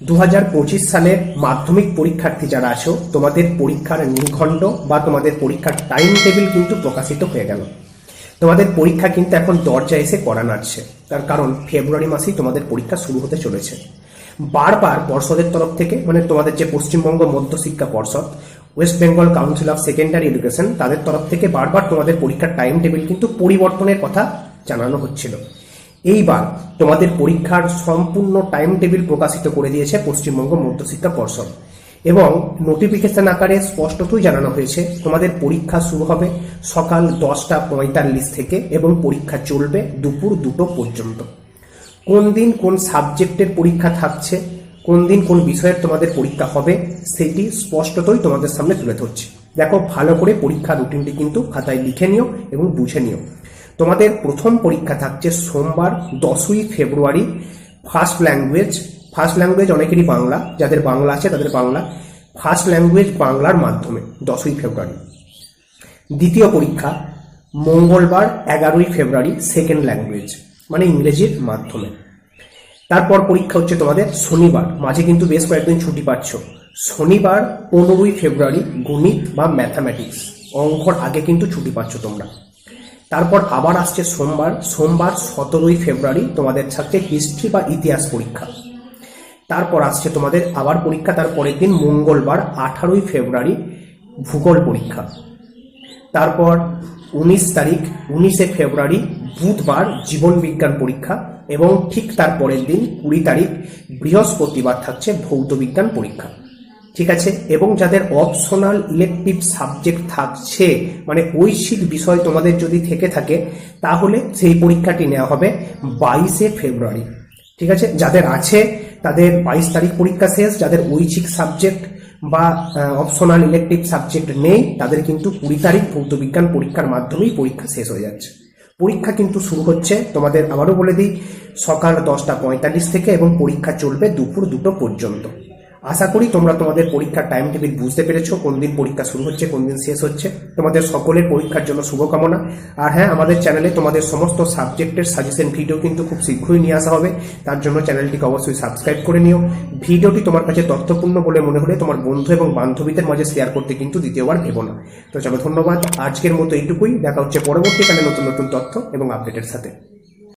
দু সালের মাধ্যমিক পরীক্ষার্থী যারা আছো, তোমাদের পরীক্ষার নিখণ্ড বা তোমাদের পরীক্ষার টাইম টেবিল কিন্তু প্রকাশিত হয়ে গেল। তোমাদের পরীক্ষা কিন্তু এখন দরজা এসে করা নাড়ছে। তার কারণ ফেব্রুয়ারি মাসেই তোমাদের পরীক্ষা শুরু হতে চলেছে। বারবার পর্ষদের তরফ থেকে মানে তোমাদের যে পশ্চিমবঙ্গ মধ্যশিক্ষা পর্ষদ West Bengal Council of Secondary Education তাদের তরফ থেকে বারবার তোমাদের পরীক্ষার টাইম টেবিল কিন্তু পরিবর্তনের কথা জানানো হচ্ছিল। এইবার তোমাদের পরীক্ষার সম্পূর্ণ টাইম টেবিল প্রকাশিত করে দিয়েছে পশ্চিমবঙ্গ মধ্যশিক্ষা পর্ষদ। এবং নোটিফিকেশন আকারে স্পষ্টতই জানানো হয়েছে, তোমাদের পরীক্ষা শুরু হবে সকাল দশটা পঁয়তাল্লিশ থেকে এবং পরীক্ষা চলবে দুপুর দুটো পর্যন্ত। কোন দিন কোন সাবজেক্টের পরীক্ষা থাকছে, কোন দিন কোন বিষয়ের তোমাদের পরীক্ষা হবে, সেটি স্পষ্টতই তোমাদের সামনে তুলে ধরছে। দেখো, ভালো করে পরীক্ষা রুটিনটি কিন্তু খাতায় লিখে নিও এবং বুঝে নিও। তোমাদের প্রথম পরীক্ষা থাকছে সোমবার, দশই ফেব্রুয়ারি। ফার্স্ট ল্যাঙ্গুয়েজ ফার্স্ট ল্যাঙ্গুয়েজ অনেকেরই বাংলা, যাদের বাংলা আছে তাদের বাংলা। ফার্স্ট ল্যাঙ্গুয়েজ বাংলার মাধ্যমে, দশই ফেব্রুয়ারি। দ্বিতীয় পরীক্ষা, মঙ্গলবার, এগারোই ফেব্রুয়ারি সেকেন্ড ল্যাঙ্গুয়েজ মানে ইংরেজির মাধ্যমে। তারপর পরীক্ষা হচ্ছে তোমাদের শনিবার, মাঝে কিন্তু বেশ কয়েকদিন ছুটি পাচ্ছ। শনিবার, পনেরোই ফেব্রুয়ারি গণিত বা ম্যাথামেটিক্স অঙ্কর আগে কিন্তু ছুটি পাচ্ছ তোমরা। তারপর আবার আসছে সোমবার সোমবার সতেরোই ফেব্রুয়ারি তোমাদের থাকছে হিস্ট্রি বা ইতিহাস পরীক্ষা। তারপর আসছে তোমাদের আবার পরীক্ষা, তার পরের দিন মঙ্গলবার আঠারোই ফেব্রুয়ারি ভূগোল পরীক্ষা। তারপর উনিশ তারিখ, উনিশে ফেব্রুয়ারি বুধবার জীবন বিজ্ঞান পরীক্ষা এবং ঠিক তার পরের দিন কুড়ি তারিখ বৃহস্পতিবার থাকছে ভৌত বিজ্ঞান পরীক্ষা। ঠিক আছে? এবং যাদের অপশনাল ইলেকটিভ সাবজেক্ট থাকছে মানে ঐচ্ছিক বিষয় তোমাদের যদি থেকে থাকে, তাহলে সেই পরীক্ষাটি নেওয়া হবে বাইশে ফেব্রুয়ারি। ঠিক আছে? যাদের আছে, তাদের বাইশ তারিখ পরীক্ষা শেষ, যাদের ঐচ্ছিক সাবজেক্ট বা অপশনাল ইলেকটিভ সাবজেক্ট নেই, তাদের কিন্তু কুড়ি তারিখ ভৌত বিজ্ঞান পরীক্ষার মাধ্যমেই পরীক্ষা শেষ হয়ে যাচ্ছে। পরীক্ষা কিন্তু শুরু হচ্ছে, তোমাদের আবারও বলে দিই, সকাল দশটা পঁয়তাল্লিশ থেকে এবং পরীক্ষা চলবে দুপুর দুটো পর্যন্ত। আশা করি তোমরা তোমাদের পরীক্ষার টাইম টেবিল বুঝতে পেরেছ, কোন দিন পরীক্ষা শুরু হচ্ছে, কোন দিন শেষ হচ্ছে। তোমাদের সকলের পরীক্ষার জন্য শুভকামনা। আর হ্যাঁ আমাদের চ্যানেলে তোমাদের সমস্ত সাবজেক্টের সাজেশন ভিডিও কিন্তু খুব শীঘ্রই নিয়ে আসা হবে। তার জন্য চ্যানেলটিকে অবশ্যই সাবস্ক্রাইব করে নিও। ভিডিওটি তোমার কাছে তথ্যপূর্ণ বলে মনে হলে তোমার বন্ধু এবং বান্ধবীদের মাঝে শেয়ার করতে কিন্তু দ্বিতীয়বার ভেবো না। তো চলো, ধন্যবাদ। আজকের মতো এইটুকুই। দেখা হচ্ছে পরবর্তীকালে নতুন নতুন তথ্য এবং আপডেটের সাথে।